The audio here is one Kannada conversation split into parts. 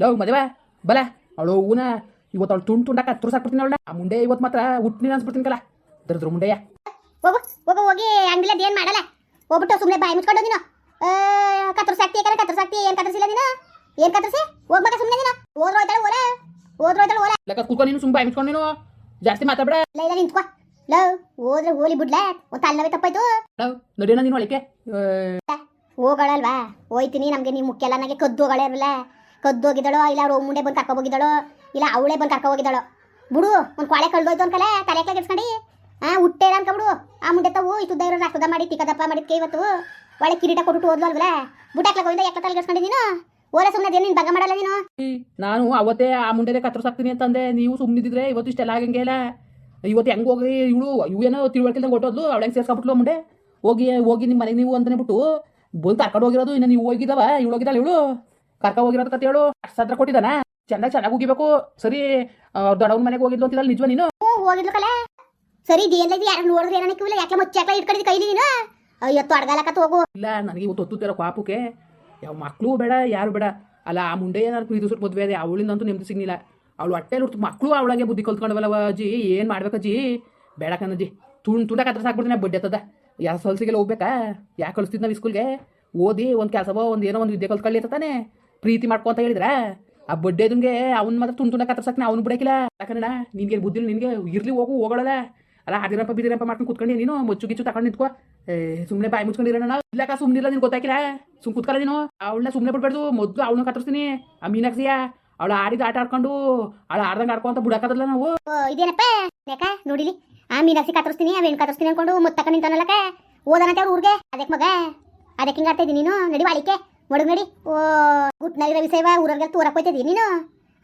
ಲವ್ ಮದುವೆ? ಬಲ. ಅವಳು ಹೂನ ಇವತ್ತು ಅವಳು ತುಂಡು ತುಂಡಾಕ ಹತ್ತು ಸಾಕ್ಬಿಡ್ತೀನಿ ಅವಳ ಆ ಮುಂಡೆ ಇವತ್ತು ಮಾತ್ರ ಹುಟ್ಟಿನ ಅನ್ಸ್ಬಿಡ್ತೀನಿ ಕಲ. ದರಿದ್ರ ಮುಂಡೆಯ. ಹೋಗು ಹೋಗು ಹೋಗಿ ಅಂಗಡಿಲ ಏನ್ ಮಾಡಲ್ಲ. ಹೋಗ್ಬಿಟ್ಟು ಸುಮ್ಮನೆ ಬಾಯಿ ಮುಚ್ಕೊಂಡು ನೀನು. ಕತ್ತರ್ಸಿ ಹಾಕ್ತಿ ಯಾಕಂದ್ರೆ ಏನು ಕತ್ತರ್ಸಿಲ್ಲ ನೀನು? ಏನ್ ಕತ್ತರ್ಸಿ? ಹೋಗ್ಬೇಕ ಸುಮ್ಮನೆ ನೀನು. ಹೋದ್ರ ಹೋಯ್ತಾಳೆ ಓಲೆ. ಹೋದ್ರ ಹೋಯ್ತಾಳೆ ಓಲೆ. ಲೆಕ್ಕ ಕೂತ್ಕೊಂಡು ನೀನು ಸುಮ್ಮನೆ ಬಾಯಿ ಮುಚ್ಕೊಂಡು ನೀನು. ಜಾಸ್ತಿ ಮಾತಾಡ್ಬೇಡ. ಇಲ್ಲ ಇಲ್ಲ ನಿಂತ್ಕೋ ಲವ್ ಹೋದ್ರೆ ಹೋಲಿ ಬಿಡ್ಲೆ. ಒಂದು ತಲೆನೋವೆ ತಪ್ಪಾಯ್ತು. ಲವ್ ನಡಿಯೋಣ ನೀನು ಒಳಕ್ಕೆ ಹೋಗಳಲ್ವಾ? ಹೋಯ್ತೀನಿ ನಮಗೆ ನೀವು ಮುಖ್ಯ ಎಲ್ಲ ನನಗೆ ಕದ್ದು ಹೋಗಳೇ ಇರಲ್ಲ ಕದ್ದು ಹೋಗಿದ್ದಾಳೋ ಇಲ್ಲ ಅವ್ರ ಮುಂಡೆ ಬಂದು ಕರ್ಕೊ ಹೋಗಿದ್ದಾಳೋ ಇಲ್ಲ ಅವಳೆ ಬಂದು ಕರ್ಕೊ ಹೋಗಿದ್ದಾಳೋ ಬಿಡು, ಒಂದು ಕೊಳೆ ಕಳ್ದೋಯ್ತು ಅನ್ಕಲೆ, ತಲೆ ಕೆಡ್ಸ್ಕೊಂಡು ಆ ಹುಟ್ಟೇರ ಅನ್ಕೊಬಿಡು ಆ ಮುಂದೆ ತಾವು ಇಷ್ಟುದ್ದ ಇರೋ ರಕ್ತದ ಮಾಡಿ, ಟಿಕದಪ್ಪ ಮಾಡಿದ್ಕೆ ಇವತ್ತು. ಒಳ್ಳೆ ಕಿರೀಟ ಕೊಟ್ಟು ಓದ್ಲು ಅಲ್ವಲ್ಲ ಬುಟ್ಟಾಕ್ಲ ಹೋಗಿದ್ದ ಯಾಕೆ ತಲೆ ಕೆಡ್ಸ್ಕೊಂಡು ನೀನು. ಓಲೆ ಸುಮ್ಮನೆ ನೀನು ಭಂಗ ಮಾಡಲ್ಲ ನೀನು? ನಾನು ಅವತ್ತೇ ಆ ಮುಂಡೆ ಕತ್ರ ಸಾಕ್ತೀನಿ ಅಂತಂದೆ. ನೀವು ಸುಮ್ಮನಿದ್ರೆ ಇವತ್ತು ಇಷ್ಟೆಲ್ಲ ಆಗಂಗೆ ಇಲ್ಲ. ಇವತ್ತು ಹೆಂಗೆ ಹೋಗಿ ಇವಳು? ಇವು ಏನೋ ತಿಳುವಳಿಕೆಲ್ದಂಗೆ ಹೊಟ್ಟೋದ್ಲು ಅವಳು ಹೆಂಗೆ ಸೇರ್ಸ್ಕೊಬಿಟ್ಲು ಮುಂಡೆ ಹೋಗಿ ಹೋಗಿ ನಿಮ್ಮ ಮನೆಗೆ ನೀವು ಅಂತಾನೆ ಬಿಟ್ಟು ಬಂದು ಕರ್ಕೊಂಡು ಹೋಗಿರೋದು, ಇನ್ನು ನೀವು ಹೋಗಿದ್ದಾವ ಇವಳು ಹೋಗಿದ್ದಾಳೆ ಇವಳು? ಕರ್ಕೊಂಡು ಹೋಗಿರೋದ್ ಕತೆ ಹೇಳು ಅಷ್ಟು ಸದ್ರ ಕೊಟ್ಟಿದ್ದಾನ. ಚೆನ್ನಾಗಿ ಚೆನ್ನಾಗಿ ಹೋಗಿಬೇಕು ಸರಿ ಅವ್ರ ದೊಡ್ಡವನ ಮನೆಗೆ ಹೋಗಿದ್ಲು ಅಂತಿಲ್ಲ ನಿಜವ ನೀನು? ಹೋಗಿದ್ಲು ಕಲೆ ಸರಿ ಯಾರು ನೋಡಿದ್ರೆ ಏನಕ್ಕಿಲ್ಲ ಯಾಕೆ ಮುಚ್ಚಾಕ್ಲ ಇಟ್ಕೊಂಡಿದ್ದು ಕೈಲಿ ನೀನು? ಅಯ್ಯೋ ತೊಡಗಾಲಕತ್ ಹೋಗು. ಇಲ್ಲ ನನಗೆ ಇವತ್ತು ಹೊತ್ತುತ್ತಿರೋ ಪಾಪಕ್ಕೆ ಯಾವ ಮಕ್ಕಳು ಬೇಡ ಯಾರು ಬೇಡ. ಅಲ್ಲ ಆ ಮುಂಡೆ ನಾನು ಪ್ರೀತಿ ಸುಟ್ಟು ಮದುವೆ ಅದೇ ಅವಳಿಂದಂತೂ ನೆಮ್ಮದಿ ಸಿಗ್ಲಿಲ್ಲ. ಅವಳು ಹೊಟ್ಟೆ ಹುಟ್ಟು ಮಕ್ಕಳು ಅವಳಂಗೆ ಬುದ್ಧಿ ಕಲ್ತ್ಕೊಂಡವಲ್ಲವ ಅಜ್ಜಿ. ಏನು ಮಾಡ್ಬೇಕಜ್ಜಿ ಬೇಡ ಕಣಜ್ಜಿ ತುಂಡು ತುಂಡ ಕತ್ರ ಸಾಕ್ಬಿಡ್ತೀನಿ ಬಡ್ಡಿ ತದ ಯಾವ ಸಲ್ಸಿಗೆಲ್ಲ ಹೋಗ್ಬೇಕಾ? ಯಾಕೆ ಕಳಿಸ್ತಿದ್ ನಾವು ಸ್ಕೂಲ್ಗೆ ಓದಿ ಒಂದು ಕೆಲಸವೋ ಒಂದು ಏನೋ ಒಂದು ವಿದ್ಯೆ ಕಲ್ತ್ಕೊಳ್ಳಿ ತಾನೆ. ಪ್ರೀತಿ ಮಾಡ್ಕೊ ಅಂತ ಹೇಳಿದ್ರ, ಆ ಬಡ್ಡೆ ದುಂಗೆ ಅವ್ನು ಮಾತ್ರ ತುಂಡು ತುಂಡ ಕತ್ರ ಸಾಕ್ನ ಅವ್ನು ಬಿಡಕಿಲ್ಲ. ಯಾಕಂದ್ರೆ ನಿನ್ಗೆ ಬುದ್ಧಿ ನಿನಗೆ ಇರ್ಲಿ ಹೋಗು, ಹೋಗೋಳಲ್ಲ. ಅಲ್ಲ ಅದಿರಪ್ಪ ಬಿದಿರಪ್ಪ ಮಾಡ್ಕೊಂಡು ಕುತ್ಕೊಂಡು ನೀನು, ಮುಚ್ಚು ಗಿಚ್ಚು ತಗೊಂಡು ನಿಂತ್ಕೋ. ಸುಮ್ನೆ ಬಾಯಿ ಮುಚ್ಕೊಂಡಿರೋಣ ಇಲ್ಲಕ್ಕ ಸುಮ್ಮನಿಲ್ಲ ನಿನ್ ಗೊತ್ತಾಕಿಲ್ಲ ಸುಮ್ ಕುತ್ಕಲ್ಲ ನೀನು. ಅವಳನ್ನ ಸುಮ್ನೆ ಬಿಡ್ಬಾರ್ದು. ಮೊದಲು ಅವಳನ್ನ ಕತ್ತರಿಸ್ತೀನಿ. ಆ ಮೀನಾಕ್ಸಿಯ ಅವಳು ಆಡಿದ ಆಟ ಆಡ್ಕೊಂಡು, ಅವಳು ಆಡ್ದಂಗೆ ಆಡ್ಕೊಂತ ಬಿಡಕ್ಕದಲ್ಲ ನಾವು. ಇದೇನಪ್ಪ? ಯಾಕ ನೋಡಿಲಿ. ಆ ಮೀನಾಕ್ಷಿ ಕತ್ತರಿಸ್ತೀನಿ, ಅವೇನ್ ಕತ್ತರಿಸ್ತೀನಿ ಅನ್ಕೊಂಡು ಮುತ್ತಕ್ಕ ನಿಂತಾನಲ್ಲಕ ಓದನಂತೆ ಅವ್ರ ಊರಿಗೆ. ಅದಕ್ಕೆ ಮಗ ಅದಕ್ಕೆ ಹಿಂಗಾಡ್ತಾ ಇದ್ದೀನಿ ನೀನು. ನಡಿ ಬಾಳಿಕೆ ಮಡಗ್ ನಡಿ ಓ, ಗುಟ್ ನಡಿರೋ ವಿಷಯವ ಊರಿಗೆ ತೋರಕ್ ಹೋಯ್ತಿದ್ದೀನಿ ನೀನು?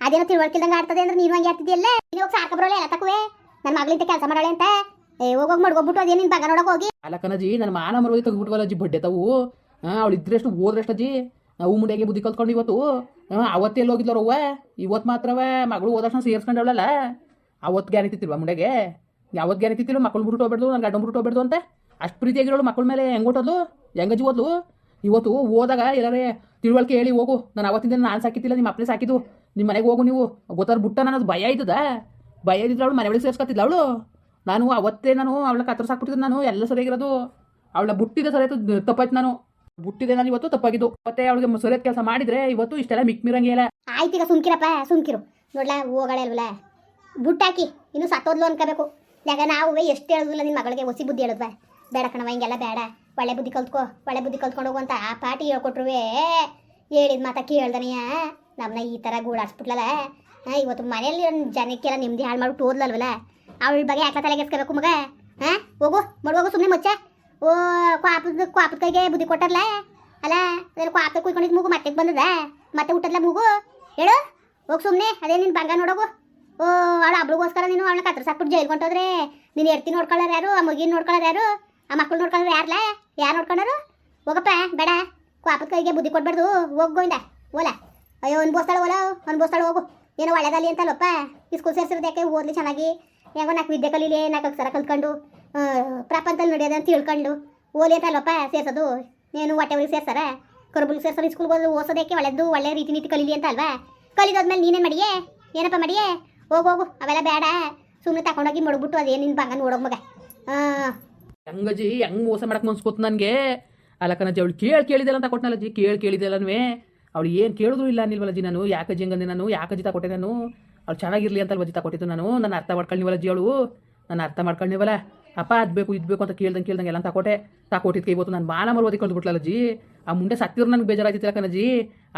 ಅದೇನೋ ತಿಳುವಳಿಕೆಲ್ದಂಗೆ ಆಡ್ತದೆ ಅಂದ್ರೆ ನೀನು ಹಂಗೆ ಆಡ್ತಿದ್ಯಲ್ಲ ನೀನು ಹೋಗಿ ಸಾಕ ಬರೋಲ್ಲ ಎಲ್ಲ ತಕ್ಕುವೆ ನನ್ನ ಮಗಳಿಂದ ಕೆಲಸ ಮಾಡಾಳೆ ಅಂತ. ಏ ಹೋಗೋಗಿ ಮಡ್ಗೋಗ್ಬಿಟ್ಟು ಅದೇ ನಿನ್ನ ಬಗ ನೋಡಕ್ ಹೋಗಿ? ಅಲ್ಲ ಕಣಜಿ ನನ್ನ ಮಾನ ತೆಗ್ಬಿಟ್ವಲ್ಲ ಅಜ್ಜಿ ಬಡ್ಡೆ ತಾವು. ಅವಳು ಇದ್ರೆಷ್ಟು ಓದ್ರಷ್ಟು ಅಜ್ಜಿ? ನಾವು ಮುಂಡೆಗೆ ಬುದ್ಧಿ ಕಲ್ತ್ಕೊಂಡು ಇವತ್ತು. ಹಾಂ ಅವತ್ತೇ ಎಲ್ಲಿ ಹೋಗಿದ್ಲವ್ವ ಅವ್ವ? ಇವತ್ತು ಮಾತ್ರವ ಮಗಳು ಓದೋಷ್ಟನ ಸೇರ್ಸ್ಕೊಂಡು ಅವಳಲ್ಲ ಅವತ್ತು ಗ್ಯಾರಂಟಿ ಮುಂಡೆಗೆ? ಯಾವತ್ತು ಗ್ಯಾರಂಟಿ ಮಕ್ಕಳು ಬಿಟ್ಟು ಹೋಗ್ಬೇಡ್ದು ನನ್ನ ಗಂಡ ಬಿಟ್ಟು ಹೋಗ್ಬೇಡ್ದು ಅಂತ? ಅಷ್ಟು ಪ್ರೀತಿಯಾಗಿರೋಳು ಮಕ್ಕಳ ಮೇಲೆ ಹೆಂಗೆ ಹೊಟ್ಟೋದ್ಲು ಹೆಂಗಜ್ಜಿ ಓದ್ಲು? ಇವತ್ತು ಹೋದಾಗ ಎಲ್ಲರೇ ತಿಳುವಳಿಕೆ ಹೇಳಿ ಹೋಗು. ನಾನು ಅವತ್ತಿಂದ ನಾನು ಸಾಕಿತ್ತಿಲ್ಲ ನಿಮ್ಮ ಅಪ್ಪನೇ ಸಾಕಿದ್ದು. ನಿಮ್ಮ ಮನೆಗೆ ಹೋಗು ನೀವು. ಗೊತ್ತಾರ ಬುಟ್ಟ ನಾನು ಭಯ ಆಯ್ತದ? ಭಯ ಇದ್ದಿದ್ರೆ ಅವಳು ಮನೆ ಒಳಗೆ ಅವಳು? ನಾನು ಅವತ್ತೇ ನಾನು ಅವಳ ಕತ್ರ ಸಾಕ್ಬಿಟ್ಟಿದ್ದೆ ನಾನು. ಎಲ್ಲ ಸರಿಯಾಗಿರೋದು ಅವಳ ಬುಟ್ಟಿದೆ ಆಯ್ತು, ತಪ್ಪಾಯ್ತು ನಾನು. ಬುಟ್ಟಿದೆ ನಾನು ಇವತ್ತು ತಪ್ಪಾಗಿದ್ದು. ಮತ್ತೆ ಅವಳಿಗೆ ಸರಿಯಾದ ಕೆಲಸ ಮಾಡಿದ್ರೆ ಇವತ್ತು ಇಷ್ಟೆಲ್ಲ ಮಿಕ್ ಮಿರಂಗೆ ಇಲ್ಲ ಆಯ್ತೀಗ ಸುಮ್ಕಿರಪ್ಪ, ಸುಮ್ಕಿರು. ನೋಡ್ಲ ಹೋಗಳೆ ಅಲ್ವಲ್ಲ? ಬುಟ್ಟಾಕಿ, ಇನ್ನು ಸತ್ತೋದ್ಲು ಅನ್ಕೋಬೇಕು. ಯಾಕ ನಾವು ಎಷ್ಟು ಹೇಳಿದ್ವಿಲ್ಲ ನಿನ್ನ ಮಗಳಿಗೆ ಹೊಸಿ ಬುದ್ಧಿ ಹೇಳಿದ್ವ? ಬೇಡ ಕಣವ ಹಿಂಗೆಲ್ಲ ಬೇಡ. ಒಳ್ಳೆ ಬುದ್ಧಿ ಕಲ್ತ್ಕೋ, ಒಳ್ಳೆ ಬುದ್ಧಿ ಕಲ್ತ್ಕೊಂಡು ಹೋಗು ಅಂತ ಆ ಪಾಟಿ ಹೇಳ್ಕೊಟ್ರುವೆ. ಹೇಳಿದ ಮಾತಾ ಕೇಳ್ದನೆಯ. ನಮ್ಮನ್ನ ಈ ಥರ ಗೂಡಾಡ್ಸ್ಬಿಟ್ಲಲ್ಲ ಹಾಂ, ಇವತ್ತು ಮನೆಯಲ್ಲಿ ಜನಕ್ಕೆಲ್ಲ ನೆಮ್ಮದಿ ಹಾಳು ಮಾಡ್ಬಿಟ್ಟು ಓದ್ಲಲ್ವಲ್ಲ ಅವಳ ಬಗ್ಗೆ ಯಾಕೆ ತಲೆಗೆಸ್ಕೋಬೇಕು ಮಗ? ಹಾಂ, ಹೋಗು ಮಡುವಾಗ ಸುಮ್ಮನೆ ಮುಚ್ಚ. ಓ, ಕ್ವಾಪದ ಕ್ವಾಪದ ಕೈಗೆ ಬುದ್ಧಿ ಕೊಟ್ಟಲ್ಲ ಅಲ್ಲ, ಅದ್ರಲ್ಲಿ ಕ್ವಾಪ ಕುಯ್ಕೊಂಡಿದ್ದು ಮೂಗು ಮತ್ತೆ ಬಂದದ? ಮತ್ತೆ ಹುಟ್ಟದ್ಲ ಮೂಗು? ಹೇಳು, ಹೋಗಿ ಸುಮ್ಮನೆ ಅದೇ ನಿನ್ನ ಬಂಗ ನೋಡೋಗು. ಓ, ಅವಳ ಹಬ್ಳಿಗೋಸ್ಕರ ನೀನು ಅವಳನ್ನ ಕತ್ರ ಸಾಕ್ಬಿಟ್ಟು ಜೈಲ್ ನೀನು ಎಡ್ತಿ ನೋಡ್ಕೊಳ್ಳೋರು ಯಾರು, ಆ ಮಗಿನ ನೋಡ್ಕೊಳ್ಳೋರು ಯಾರು? ಆ ಮಕ್ಕಳು ನೋಡ್ಕೊಂಡ್ರೆ ಯಾರ್ಲ? ಯಾರು ನೋಡ್ಕೊಂಡರು? ಹೋಗಪ್ಪ, ಬೇಡ. ಕ್ವಾಪದ ಕೈಗೆ ಬುದ್ಧಿ ಕೊಡ್ಬಾರ್ದು. ಹೋಗೋಯಿಂದ ಓಲ ಅಯ್ಯೋ ಅನ್ಬೋಸ್ತಾಳೆ ಓಲ ಅನ್ಬೋಸ್ತಾಳೆ ಹೋಗು. ಏನೋ ಒಳ್ಳೇದಲ್ಲಿ ಅಂತಲ್ಲಪ್ಪ. ಈ ಸ್ಕೂಲ್ ಸೇರಿಸಿರೋದು ಯಾಕೆ? ಓದ್ಲಿ ಚೆನ್ನಾಗಿ. ಹೆಂಗೋ ನಾಲ್ಕು ವಿದ್ಯೆ ಕಲೀಲಿ ನಾಲ್ಕು ಅಕ್ಷರ ಕಲ್ತ್ಕೊಂಡು ಪ್ರಪಂಚದಲ್ಲಿ ನಡೆಯೋದು ಅಂತ ತಿಳ್ಕೊಂಡು ಓಲಿ ಅಂತಲ್ಲಪ್ಪ ಸೇರ್ಸೋದು. ಏನು ಹೊಟ್ಟೆ ಊರಿಗೆ ಸೇರ್ಸಾರ ಕರ್ಬುಲ್ ಸೇರ್ಸೋರು ಸ್ಕೂಲ್ಗೆ ಹೋದ್ರೆ ಓಸೋದಕ್ಕೆ ಒಳ್ಳೆದು, ಒಳ್ಳೆ ರೀತಿ ನೀತಿ ಕಲೀಲಿ ಅಂತ ಅಲ್ವಾ ಕಲಿದಾದ್ಮೇಲೆ ನೀನೇನು ಮಡಿಯೇ? ಏನಪ್ಪ ಮಡಿಯೇ? ಹೋಗು ಹೋಗು, ಅವೆಲ್ಲ ಬೇಡ. ಸುಮ್ಮನೆ ತಗೊಂಡೋಗಿ ಮಡಗ್ಬಿಟ್ಟು ಅದೇನು ನಿನ್ನ ಬಂಗ ನೋಡೋಗ ಮಗ. ಹಾಂ ಹೆಂಗಜ್ಜಿ ಹೆಂಗ್ ಮೋಸ ಮಾಡಕ್ ಮನ್ಸ್ಕೊತ್ ನನಗೆ? ಅಲ್ಲ ಕಣಜಿ ಅವಳು ಕೇಳಿ ಕೇಳಿದೆಲ್ಲ ಅಂತ ಕೊಟ್ಟನಲ್ಲಜಿ ಕೇಳಿ ಕೇಳಿದೆಲ್ಲನೂ. ಅವ್ಳು ಏನು ಕೇಳಿದ್ರು ಇಲ್ಲ ನಿಲ್ವಲ್ಲಜಿ ನಾನು. ಯಾಕಜ್ಜಿ ಹಂಗಂದೆ ನಾನು? ಯಾಕಜಿ ತಗೊಟ್ಟೆ ನಾನು? ಅವ್ಳು ಚೆನ್ನಾಗಿರ್ಲಿ ಅಂತ ಅಲ್ವಜ್ಜಿ ತಗೊಟ್ಟಿದ್ದು ನಾನು. ನನ್ನ ಅರ್ಥ ಮಾಡ್ಕೊಂಡಿವಲ್ಲಜ್ಜಿ ಅವಳು. ನಾನು ಅರ್ಥ ಮಾಡ್ಕೊಳ್ಳಿವಲ್ಲ ಅಪ್ಪ, ಅದು ಬೇಕು, ಇದು ಬೇಕು ಅಂತ ಕೇಳ್ದಂಗೆ ಕೇಳ್ದಂಗೆ ಎಲ್ಲ ತಕೊಟ್ಟೆ. ತಕೊಟ್ಟಿದ್ಕೆ ಇವತ್ತು ನಾನು ಮಾನ ಮರವದಿ ಜಿ ಆ ಮುಂಡೆ ಸತ್ತಿರೋ ನನಗೆ ಬೇಜಾರಾಯ್ತಿಲ್ಲ ಕಣಜ್ಜಿ.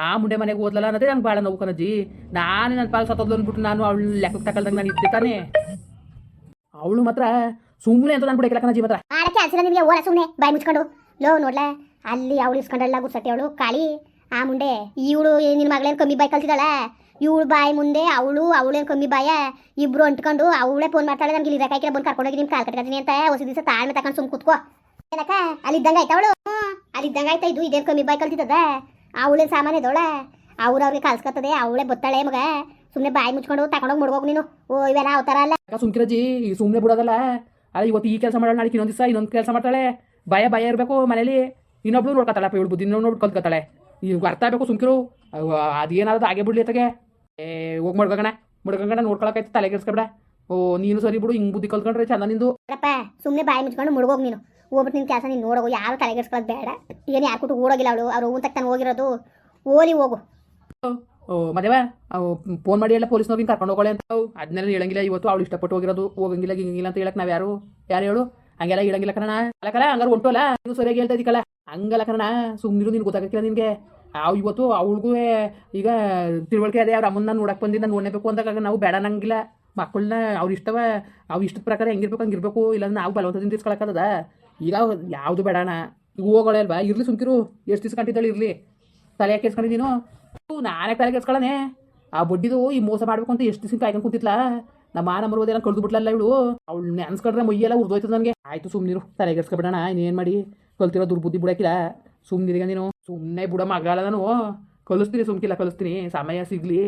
ಆ ಮುಂಡೆ ಮನೆಗೆ ಓದ್ಲಲ್ಲ ಅನ್ನೋದೇ ನಂಗೆ ಭಾಳ ನೋವು ಕಣಜ್ಜಿ. ನಾನೇ ನನ್ನ ಪಾಲು ಸತ್ತೋದ್ಲು ಅಂದ್ಬಿಟ್ಟು ನಾನು ಅವಳು ಲೆಕ್ಕಕ್ಕೆ ತಗೊಳ್ದಂಗೆ ನಾನು ಇದ್ದೆ ತಾನೇ. ಅವಳು ಮಾತ್ರ ಸುಮ್ಮನೆ ಅಂತ ನಾನು ಕೂಡ ಕಣಜ್ಜಿ ಮಾತ್ರ ಮಾಡಕ್ಕೆ ಅನ್ಸಿಲ್ಲ ನಿಮಗೆ ಓಲ ಸುಮ್ಮನೆ ಬಾಯಿ ಮುಚ್ಕೊಂಡು. ಲೋ ನೋಡ್ಲ ಅಲ್ಲಿ ಅವಳು ಇಸ್ಕೊಂಡಲ್ಲ ಗುರ್ಸಟ್ಟೆ ಅವಳು ಕಾಳಿ ಆ ಮುಂಡೆ ಇವಳು ನಿನ್ನ ಮಗಳೇನು ಕಮ್ಮಿ ಬಾಯಿ ಕಲ್ತಿದ್ದಾಳ? ಇವಳು ಬಾಯಿ ಮುಂದೆ ಅವಳು ಅವಳೇನು ಕಮ್ಮಿ ಬಾಯ? ಇಬ್ರು ಅಂಟ್ಕೊಂಡು ಅವಳೇ ಫೋನ್ ಮಾಡ್ತಾಳೆ ನಮ್ಗೆ ಇಲ್ಲಿ ಇರಕಾಯ್ಕೆ ಬಂದು ಕರ್ಕೊಂಡೋಗಿ ನಿಮ್ಮ ಕಾಲ್ ಕಟ್ಕೊತೀನಿ ಅಂತ ಹೊಸ ದಿವಸ ತಾಳ್ಮೆ ತಕೊಂಡು ಸುಮ್ ಕೂತ್ಕೋ. ಏನಕ್ಕ? ಅಲ್ಲಿ ಇದ್ದಂಗೆ ಆಯ್ತಾ ಅವಳು? ಅಲ್ಲಿ ಇದ್ದಂಗೆ ಆಯ್ತಾ ಇದು? ಇದೇನು ಕಮ್ಮಿ ಬಾಯಿ ಕಲ್ತಿದ್ದದ ಅವಳೇನು ಸಾಮಾನ್ಯ ಇದ್ದವಳ ಅವ್ರು ಅವ್ರಿಗೆ ಕಲ್ಸ್ಕೊತದೆ ಅವಳೇ ಬತ್ತಾಳೆ ಮಗ. ಸುಮ್ಮನೆ ಬಾಯಿ ಮುಚ್ಕೊಂಡು ತಗೊಂಡೋಗಿ ಮುಡ್ಗೋಗು ನೀನು. ಓ ಇವೆಲ್ಲ ಅವತಾರ ಅಲ್ಲ? ಸುಮ್ಕಿರಜಿ ಸುಮ್ಮನೆ ಬಿಡೋದಲ್ಲ. ಅಲ್ಲ ಇವತ್ತು ಈ ಕೆಲಸ ಮಾಡೋಣ ನಾಳೆ ಇನ್ನೊಂದು ದಿವಸ ಇನ್ನೊಂದು ಕೆಲಸ ಮಾಡ್ತಾಳೆ. ಭಯ ಭಯ ಇರಬೇಕು ಮನೇಲಿ. ಇನ್ನೊಬ್ಳು ನೋಡ್ಕೊತಾಳಪ್ಪ ಇವಳು ಬುದ್ಧಿ ಇನ್ನೊಂದು ನೋಡಿ ಕಲ್ತ್ಕೊತಾಳೆ ಈಗ ಅರ್ಥ ಆಗಬೇಕು ಸುಮ್ಕಿರು. ಅದೇನಾದ್ರೂ ಹಾಗೆ ಬಿಡ್ಲಿ ಅತ್ತಗೆ. ಏ ಹೋಗಿ ಮಡ್ಗಣ ಮಡ್ಗಣ ನೋಡ್ಕೊಳಕೈತೆ ತಲೆ ಕೆಡ್ಸ್ಕೊಬೇಡ ಓ ನೀನು ಸರಿ ಬಿಡು ಹಿಂಗೆ ಬುದ್ಧಿ ಕಲ್ತ್ಕೊಂಡ್ರೆ ಚಂದ ನಿಂದು. ಅಪ್ಪ ಸುಮ್ಮನೆ ಬಾಯಿ ಮುಚ್ಕೊಂಡು ಮುಡ್ಗೋಗಿ ನೀನು. ಹೋಗ್ಬಿಟ್ಟು ನಿನ್ನ ಕೆಲಸ ನೀನು ನೋಡೋಗು ಯಾರು ತಲೆಗೆಡ್ಸ್ಕೊಳ್ಳೋದು ಬೇಡ. ಏನು ಯಾರು ಕೊಟ್ಟು ಓಡೋಗಿಲ್ಲ ಅವಳು ಅವ್ರು ಊನ್ ತಕ್ಕ ಹೋಗಿರೋದು. ಓಲಿ ಹೋಗು. ಮದೇವ ಅವು ಫೋನ್ ಮಾಡಿ ಎಲ್ಲ ಪೊಲೀಸ್ನವ್ರಿಗೆ ಕರ್ಕೊಂಡು ಹೋಗೋಳೆ ಅಂತ. ಅವು ಅದನ್ನೆಲ್ಲ ಹೇಳಂಗಿಲ್ಲ, ಇವತ್ತು ಅವಳು ಇಷ್ಟಪಟ್ಟು ಹೋಗಿರೋದು, ಹೋಗಂಗಿಲ್ಲ ಗಿಂಗಿಲ್ಲ ಅಂತ ಹೇಳಕ್ಕೆ ನಾವು ಯಾರು ಯಾರು ಹೇಳು? ಹಂಗೆಲ್ಲ ಹೇಳಂಗಿಲ್ಲ ಕಣ ಅಲ್ಲಕಲ್ಲ ಹಂಗಾರ ಹೊಂಟೋಲ್ಲ ನೀವು ಸರಿಯಾಗಿ ಹೇಳ್ತಾ ಇದ್ದೀಕಲ್ಲ ಹಂಗಲ್ಲ ಕಣ ಸುಮ್ಮನಿರು ನಿನ್ಗೆ ಗೊತ್ತಾಗಕ್ಕಿಲ್ಲ ನಿನಗೆ. ಅವು ಇವತ್ತು ಅವಳಿಗೂ, ಈಗ ತಿಳುವಳಿಕೆ ಅದೇ, ಅವ್ರ ಅಮ್ಮನ್ನ ನೋಡಕ್ಕೆ ಬಂದು ನಾನು ನೋಡಬೇಕು ಅಂದಾಗ ನಾವು ಬೇಡ ನಂಗಿಲ್ಲ ಮಕ್ಕಳನ್ನ ಅವ್ರ ಇಷ್ಟವ ಅವು ಇಷ್ಟದ ಪ್ರಕಾರ ಹೆಂಗಿರ್ಬೇಕು, ಹಂಗಿರ್ಬೇಕು, ಇಲ್ಲಾಂದ್ರೆ ನಾವು ಬಲವಂತದಿಂದ ತಿರ್ಸ್ಕೊಳಕ್ಕದ ಈಗ ಯಾವುದು ಬೇಡಣ ಹೋಗೋಳೆ ಅಲ್ವಾ? ಇರ್ಲಿ ಸುಮ್ಕಿರು. ಎಷ್ಟು ದಿವ್ಸ ಕಂಟಿದ್ದಾಳೆ, ಇರಲಿ. ತಲೆ ಹಾಕಿಸ್ಕೊಂಡಿದ್ದೀನೋ ಕೆಸ್ಕೊಂಡಿದ್ದೀನು ನಾನೇ ತಲೆ ಕೆಸ್ಕೊಳ್ಳನೆ ಆ ಬಡ್ಡಿದು ಈ ಮೋಸ ಮಾಡ್ಬೇಕು ಅಂತ ಎಷ್ಟು ದಿವಸ ಕಾಯ್ಕೊಂಡು ಕೂತಿತ್ಲಾ ನಮ್ಮ ಮಾನ ಓದೇನ ಕಳೆದು ಬಿಟ್ಲಲ್ಲ ಇವಳು? ಅವಳು ನೆನ್ಸ್ಕೊಂಡ್ರೆ ಮೈಯೆಲ್ಲ ಉರ್ದೋಯ್ತದ ನನಗೆ. ಆಯ್ತು ಸುಮ್ಮನಿರು ತಲೆ ಕೆಡ್ಸ್ಕೊಬಿಡೋಣ ಇನ್ನೇನು ಮಾಡಿ? ಕಲ್ತಿರೋ ದುರ್ಬುದ್ಧಿ ಬಿಡಕ್ಕಿಲ್ಲ ಸುಮ್ಮನಿರಿಗ ನೀನು. ಸುಮ್ಮನೆ ಬಿಡ ಮಗಳ ನಾನು. ಕಲಿಸ್ತೀನಿ ಸುಮ್ಕಿಲ್ಲ, ಕಲಿಸ್ತೀನಿ. ಸಮಯ ಸಿಗ್ಲಿ.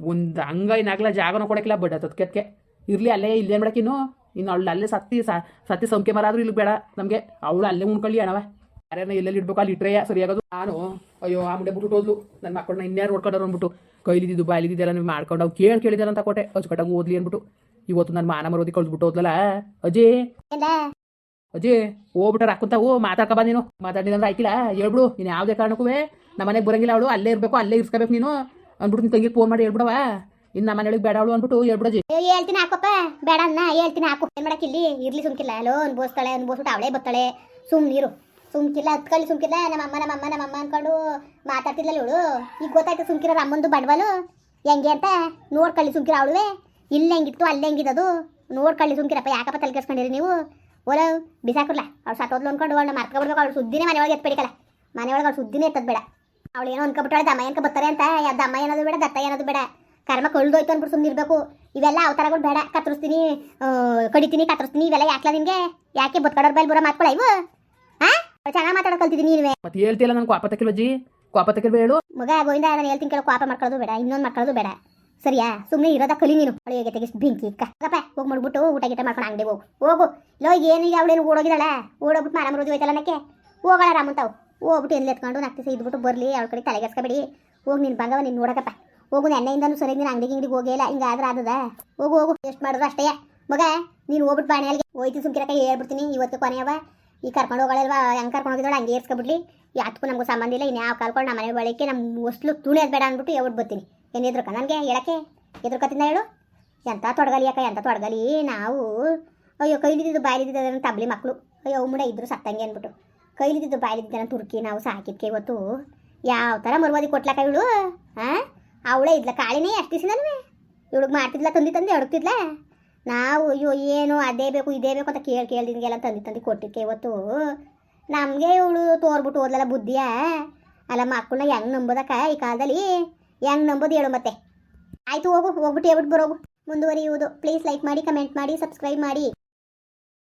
ಒಂದು ಹಂಗ ಇನ್ನಾಗಲ ಜಾಗನೂ ಕೊಡಕ್ಕಿಲ್ಲ ಬಡ ಹತ್ತಕ್ಕೆ ಇರ್ಲಿ ಅಲ್ಲೇ ಇಲ್ಲೇ ಮಾಡಕ್ಕಿನ್ನು ಇನ್ನು ಅವಳು ಅಲ್ಲೇ ಸತ್ತಿ ಸತ್ತಿ ಸಂಖ್ಯೆ ಮರಾದ್ರೂ ಇಲ್ಲಿ ಬೇಡ ನಮಗೆ. ಅವಳು ಅಲ್ಲೇ ಉಣ್ಕೊಳ್ಳಿ ಅಣವ. ಯಾರ್ಯಾರನ್ನ ಎಲ್ಲೆಲ್ಲಿ ಇಡ್ಬೇಕು ಅಲ್ಲಿ ಇಟ್ರೆ ಸರಿಯಾಗೋದು. ನಾನು ಅಯ್ಯೋ ಆ ಮುಂದೆ ಬಿಟ್ಟು ಹೋದ್ಲು. ನನ್ನ ಮಕ್ಕಳನ್ನ ಇನ್ಯಾರು ನೋಡ್ಕೊಂಡವ್ರು ಅಂದ್ಬಿಟ್ಟು ಕೈಲಿದ್ದು ಬಾಯಲಿದ್ದೆಲ್ಲ ನೀವು ಮಾಡ್ಕೊಂಡು ಅವ್ ಕೇಳಿ ಕೇಳಿದಾರ ಅಂತ ಕೊಟ್ಟೆ ಅಚ್ಚುಕಟ್ಟಾಗಿ ಓದ್ಲಿ ಅಂದ್ಬಿಟ್ಟು. ಇವತ್ತು ನನ್ನ ಮಾನ ಮರೋದಿ ಕಳ್ದ್ಬಿಟ್ಟು ಹೋದ್ಲಲ್ಲ ಅಜೇ. ಎಲ್ಲ ಅಜೇ ಹೋಗ್ಬಿಟ್ಟಾರ ಓ ಮಾತಾಡ್ಕ ಬಾ ನೀನು. ಮಾತಾಡಿದಂದ್ರೆ ಆಯ್ತಿಲ್ಲ ಹೇಳ್ಬಿಡು ನೀನು ಯಾವುದೇ ಕಾರಣಕ್ಕೂ ನಮ್ಮ ಮನೆಗೆ ಬರಂಗಿಲ್ಲ ಅವಳು ಅಲ್ಲೇ ಇರಬೇಕು ಅಲ್ಲೇ ಇರ್ಸ್ಕೋಬೇಕು ನೀನು. ಅಂದ್ಬಿಟ್ಟು ನಿನ್ನ ತಂಗಿಗೆ ಫೋನ್ ಮಾಡಿ ಹೇಳ್ಬಿಡವ ಇನ್ನು ನಮ್ಮ ಮನೆಯೊಳಗೆ ಬೇಡ ಅವಳು ಅಂದ್ಬಿಟ್ಟು ಹೇಳ್ಬಿಡಜಿ ಹೇಳ್ತೀನಿ ಹಾಕಪ್ಪ. ಬೇಡ ಅನ್ನ ಹೇಳ್ತೀನಿ ಹಾಕು. ಏನು ಮಾಡಕ್ಕಿಲ್ಲಿ ಇರ್ಲಿ ಸುಮ್ಕಿಲ್ಲ. ಅಲ್ಲೋ ಅನ್ಬೋಸ್ತಾಳೆ ಅನ್ಬೋಸ್ಬಿಟ್ಟು ಅವಳೇ ಬರ್ತಾಳೆ. ಸುಮ್ನಿರು. ಸುಮ್ಕಿಲ್ಲ ಹತ್ಕೊಳ್ಳಿ ಸುಮ್ಕಿಲ್ಲ, ನಮ್ಮ ಅಮ್ಮ ನಮ್ಮ ಅಮ್ಮ, ನಮ್ಮ ಅನ್ಕೊಂಡು ಮಾತಾಡ್ತಿದ್ಲಲ್ಲ ಇವಳು. ಈಗ ಗೊತ್ತಾಯ್ತು ಸುಮ್ಕಿರ ಅಮ್ಮಂದು ಬಂಡವಾಳು. ಹೆಂಗೆ ಅಂತ? ನೋಡ್ಕೊಳ್ಳಿ ಸುಮ್ಕಿರ ಅವಳುವೆ. ಇಲ್ಲಿ ಹೆಂಗಿತ್ತು, ಅಲ್ಲಿ ಹೆಂಗಿದದು ನೋಡ್ಕೊಳ್ಳಿ ಸುಮ್ಕಿರಪ್ಪ, ಯಾಕಪ್ಪ ತಲೆ ಕೆಸ್ಕೊಂಡಿರಿ ನೀವು? ಓಲ, ಬಿಸಾಕುರ್ಲ? ಅವ್ಳು ಸತ್ತೋದ್ಲು ಅನ್ಕೊಂಡು ಅವಳನ್ನ ಮರ್ಕೊಬಿಡ್ಬೇಕು ಅವಳು ಸುದ್ದಿನೇ ಮನೆಯೊಳಗೆ ಎತ್ಬೇಡಿಕಲ್ಲ ಮನೆಯೊಳಗೆ ಅವ್ಳು ಸುದ್ದಿನೇ ಎತ್ತದ ಬೇಡ. ಅವಳು ಏನೋ ಅನ್ಕೊಬಿಟ್ಟಾಳೆ ದಮ್ಮ ಏನಕ್ಕೆ ಬರ್ತಾರೆ ಅಂತ. ದಮ್ಮ ಏನದು ಬೇಡ ದತ್ತ ಏನದು ಬೇಡ. ಕರ್ಮ ಕಳ್ದೋಯ್ತು ಅನ್ಬಿಟ್ಟು ಸುಮ್ಮನಿರ್ಬೇಕು ಇವೆಲ್ಲ ಅವತಾರಗಳು ಬೇಡ. ಕತ್ತರಿಸ್ತೀನಿ ಕಡಿತೀನಿ, ಕತ್ತರಿಸ್ತೀನಿ. ಇವೆಲ್ಲ ಯಾಕಲ ನಿಮಗೆ ಯಾಕೆ ಬತ್ಕಡೋರ್ ಬೈಲ್ ಬರೋ ಮಾತ್ಕೊಳ್ಳ ಇವು? ಚೆನ್ನಾಗಿ ಮಾತಾಡೋ ಕಲ್ತಿದ್ದೀನಿ ನೀನುವೆ. ಮತ್ತೆ ಹೇಳ್ತಿಲ್ಲ ನಾನು ಕ್ವಾಪ ತಕ್ಕಿಲ್ವಜ್ಜಿ ಕ್ವಾಪ ತಕ್ಕಿಲ್ವ ಹೇಳು? ಮಗ ಗೋವಿಂದ ನಾನು ಹೇಳ್ತೀನಿ ಕೇಳೋ ಕೋಪ ಮಾಡ್ಕೊಳ್ಳೋದು ಬೇಡ ಇನ್ನೊಂದು ಮಾಡ್ಕೊಳ್ಳೋದು ಬೇಡ. ಸರಿಯಾ? ಸುಮ್ಮನೆ ಇರೋದ ಕಲಿ ನೀನು. ಅವಳಿಗೆ ತೆಗಿಸ್ ಬೆಂಕಿ ಇಕ್ಕ ಹೋಗಪ್ಪ ಹೋಗಿ ಮಾಡ್ಬಿಟ್ಟು ಊಟ ಗೀಟ ಮಾಡ್ಕೊಂಡು ಅಂಗಡಿ ಹೋಗು. ಹೋಗು. ಲೋ ಏನು ಈಗ ಅವಳೇನು ಓಡೋಗಿದಾಳೆ ಓಡೋಗ್ಬಿಟ್ಟು ಮಾರಾಮ ರುಜು ಹೋಯ್ತಲ್ಲ ನಕ್ಕೆ ಹೋಗೋಣ ರಾಮಂತಾವು ಹೋಗ್ಬಿಟ್ಟು ಎಲ್ಲಿ ಎತ್ಕೊಂಡು ನಾಲ್ಕು ದಿವಸ ಇದ್ಬಿಟ್ಟು ಬರಲಿ ಅವಳ ಕಡೆ ತಲೆಗೆಸ್ಕೊಬೇಡಿ ಹೋಗಿ ನಿನ್ನ ಬಂಗವ ನೀನು ನೋಡಕಪ್ಪ. ಹೋಗು ನೆನ್ನೆಯಿಂದನೂ ಸರಿ ನೀನು ಅಂಗಡಿ ಇಲ್ಲ ಹೋಗಿಲ್ಲ ಹಿಂಗಾದ್ರೆ ಆದದ. ಹೋಗು ಹೋಗು. ಎಷ್ಟು ಮಾಡಿದ್ರು ಅಷ್ಟೇ. ಮಗ ನೀನು ಹೋಗ್ಬಿಟ್ಟು ಬಾಣೆ ಅಲ್ಲಿಗೆ ಹೋಯ್ತು ಸುಮ್ಕಿರಕ ಹೇಳ್ಬಿಡ್ತೀನಿ ಇವತ್ತು ಕೊನೆಯವ. ಈ ಕರ್ಕೊಂಡು ಹೋಗಳಲ್ವಾ? ಹೆಂಗೆ ಕರ್ಕೊಂಡು ಹೋಗಿದ್ದಾಳೆ? ಹಂಗೆ ಏರ್ಸ್ಕೊಬಿಡ್ಲಿ. ಯಾತಕ್ಕೂ ನಮಗೂ ಸಂಬಂಧ ಇಲ್ಲ. ಇನ್ಯಾವ ಕಲ್ಕೊಂಡು ನಮ್ಮ ಮನೆ ಬಳಕೆ ನಮ್ಮ ಹೊಸ್ಲು ತುಣಿ ಬೇಡ ಅಂದ್ಬಿಟ್ಟು ಹೇಳ್ಬಿಟ್ಟು ಬರ್ತೀನಿ. ಏನು ಎದುರುಕ? ನನಗೆ ಹೇಳಕ್ಕೆ? ಎದುರುಕತ್ತಿಂದ ಹೇಳು. ಎಂಥ ತೊಡಗಲಿ ಅಕ್ಕ ಎಂಥ ತೊಡಗಲಿ? ನಾವು, ಅಯ್ಯೋ ಕೈಲಿದ್ದು ಬಾಯ್ಲಿದ್ದು ತಬ್ಲಿ ಮಕ್ಕಳು ಅಯ್ಯೋ ಮುಡ ಇದ್ರು ಸತ್ತಂಗೆ ಅಂದ್ಬಿಟ್ಟು. ಕೈಲಿದ್ದು ಬಾಯ್ಲಿದ್ದ ತುರ್ಕಿ ನಾವು ಸಾಕಿದ್ಕೆ ಇವತ್ತು. ಯಾವ ಥರ ಮರುವಾದಿ ಕೊಟ್ಲಕ್ಕ ಇವಳು? ಹಾಂ ಅವಳೇ ಇದ್ಲ, ಕಾಳಿನೇ ಎಷ್ಟು ಇವಳಿಗೆ ಮಾಡ್ತಿದ್ಲ, ತಂದಿ ತಂದು ಅಡುಕ್ತಿದ್ಲ ನಾವು, ಅಯ್ಯೋ, ಏನು? ಅದೇ ಬೇಕು, ಇದೇ ಬೇಕು ಅಂತ ಕೇಳಿ ಕೇಳ್ದಿಂಗೆಲ್ಲ ತಂದು ತಂದು ಕೊಟ್ಟಿದ್ಕೆ ಇವತ್ತು. ನಮಗೆ ಇವಳು ತೋರ್ಬಿಟ್ಟು ಓದಲ್ಲ ಬುದ್ಧಿಯ. ಅಲ್ಲ, ಮಕ್ಕಳನ್ನ ಹೆಂಗ್ ನಂಬೋದಕ್ಕ ಈ ಕಾಲದಲ್ಲಿ? ಹೆಂಗ್ ನಂಬೋದು ಹೇಳು ಮತ್ತೆ. ಆಯ್ತು, ಹೋಗು, ಹೋಗ್ಬಿಟ್ಟು ಹೇಳ್ಬಿಟ್ಟು ಬರೋಗು. ಮುಂದುವರಿಯುವುದು. ಪ್ಲೀಸ್ ಲೈಕ್ ಮಾಡಿ ಕಮೆಂಟ್ ಮಾಡಿ ಸಬ್ಸ್ಕ್ರೈಬ್ ಮಾಡಿ.